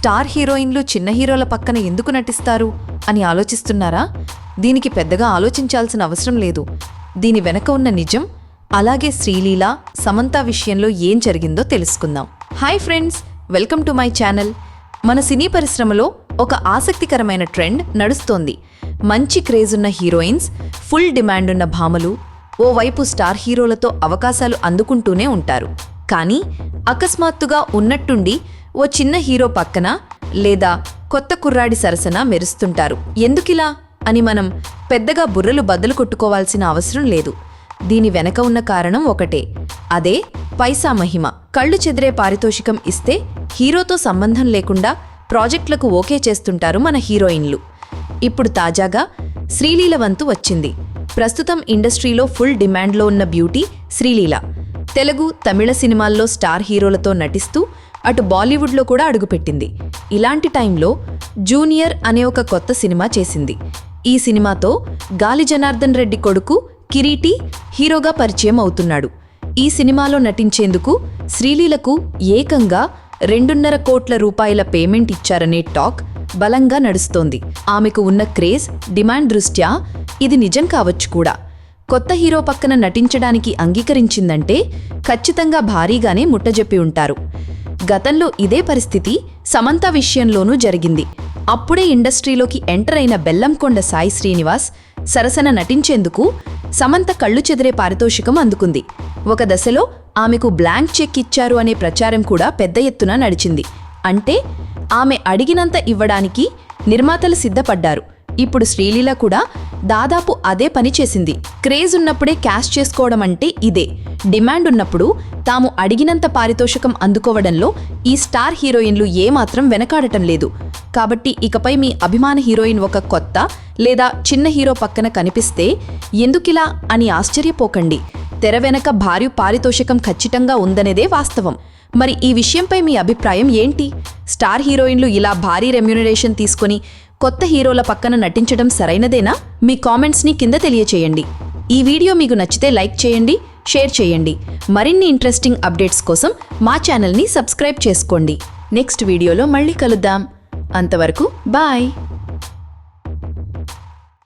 Star హీరోయిన్లు చిన్న హీరోల పక్కన ఎందుకు నటిస్తారు అని ఆలోచిస్తున్నారా? దీనికి పెద్దగా ఆలోచించాల్సిన అవసరం లేదు. దీని వెనక ఉన్న నిజం అలాగే శ్రీలీల సమంత విషయంలో ఏం జరిగిందో తెలుసుకుందాం. Hi friends welcome to my channel. మన సినీ పరిశ్రమలో ఒక ఆసక్తికరమైన ట్రెండ్ నడుస్తోంది. మంచి క్రేజ్ ఉన్న హీరోయిన్స్ ఫుల్ డిమాండ్ ఉన్న భామలు ఓవైపు స్టార్ హీరోలతో అవకాశాలు అందుకుంటూనే ఉంటారు. కానీ అకస్మాత్తుగా ఉన్నట్టుండి ఓ చిన్న హీరో పక్కన లేదా కొత్త కుర్రాడి సరసన మెరుస్తుంటారు. ఎందుకిలా? అని మనం పెద్దగా బుర్రలు బద్దలు కొట్టుకోవాల్సిన అవసరం లేదు. దీని వెనక ఉన్న కారణం ఒకటే. అదే పైసా మహిమ. కళ్ళు చెదిరే పారితోషికం ఇస్తే హీరోతో సంబంధం లేకుండా ప్రాజెక్టులకు ఓకే చేస్తుంటారు మన హీరోయిన్లు. ఇప్పుడు తాజాగా శ్రీలీల వంతు వచ్చింది. ప్రస్తుతం ఇండస్ట్రీలో ఫుల్ డిమాండ్లో ఉన్న బ్యూటీ శ్రీలీల. తెలుగు తమిళ సినిమాల్లో స్టార్ హీరోలతో నటిస్తూ అటు బాలీవుడ్లో కూడా అడుగుపెట్టింది. ఇలాంటి టైంలో జూనియర్ అనే ఒక కొత్త సినిమా చేసింది. ఈ సినిమాతో గాలి జనార్దన్ రెడ్డి కొడుకు కిరీటి హీరోగా పరిచయం అవుతున్నాడు. ఈ సినిమాలో నటించేందుకు శ్రీలీలకు ఏకంగా రెండున్నర కోట్ల రూపాయల పేమెంట్ ఇచ్చారనే టాక్ బలంగా నడుస్తోంది. ఆమెకు ఉన్న క్రేజ్ డిమాండ్ దృష్ట్యా ఇది నిజం కావచ్చు కూడా. కొత్త హీరో పక్కన నటించడానికి అంగీకరించిందంటే ఖచ్చితంగా భారీగానే ముట్టజెప్పి ఉంటారు. గతంలో ఇదే పరిస్థితి సమంత విషయంలోనూ జరిగింది. అప్పుడే ఇండస్ట్రీలోకి ఎంటర్ అయిన బెల్లంకొండ సాయి శ్రీనివాస్ సరసన నటించేందుకు సమంత కళ్ళు చెదిరే పారితోషికం అందుకుంది. ఒక దశలో ఆమెకు బ్లాంక్ చెక్ ఇచ్చారు అనే ప్రచారం కూడా పెద్ద ఎత్తున నడిచింది. అంటే ఆమె అడిగినంత ఇవ్వడానికి నిర్మాతలు సిద్ధపడ్డారు. ఇప్పుడు శ్రీలీల కూడా దాదాపు అదే పని చేసింది. క్రేజ్ ఉన్నప్పుడే క్యాష్ చేసుకోవడం అంటే ఇదే. డిమాండ్ ఉన్నప్పుడు తాము అడిగినంత పారితోషికం అందుకోవడంలో ఈ స్టార్ హీరోయిన్లు ఏమాత్రం వెనకాడటం లేదు. కాబట్టి ఇకపై మీ అభిమాన హీరోయిన్ ఒక కొత్త లేదా చిన్న హీరో పక్కన కనిపిస్తే ఎందుకిలా అని ఆశ్చర్యపోకండి. తెర వెనక భారీ పారితోషికం ఖచ్చితంగా ఉందనేదే వాస్తవం. మరి ఈ విషయంపై మీ అభిప్రాయం ఏంటి? స్టార్ హీరోయిన్లు ఇలా భారీ రెమ్యునరేషన్ తీసుకొని కొత్త హీరోల పక్కన నటించడం సరైనదేనా? మీ కామెంట్స్ని కింద తెలియచేయండి. ఈ వీడియో మీకు నచ్చితే లైక్ చేయండి. షేర్ చేయండి. మరిన్ని ఇంట్రెస్టింగ్ అప్డేట్స్ కోసం మా ఛానల్ని సబ్స్క్రైబ్ చేసుకోండి. నెక్స్ట్ వీడియోలో మళ్ళీ కలుద్దాం. అంతవరకు బాయ్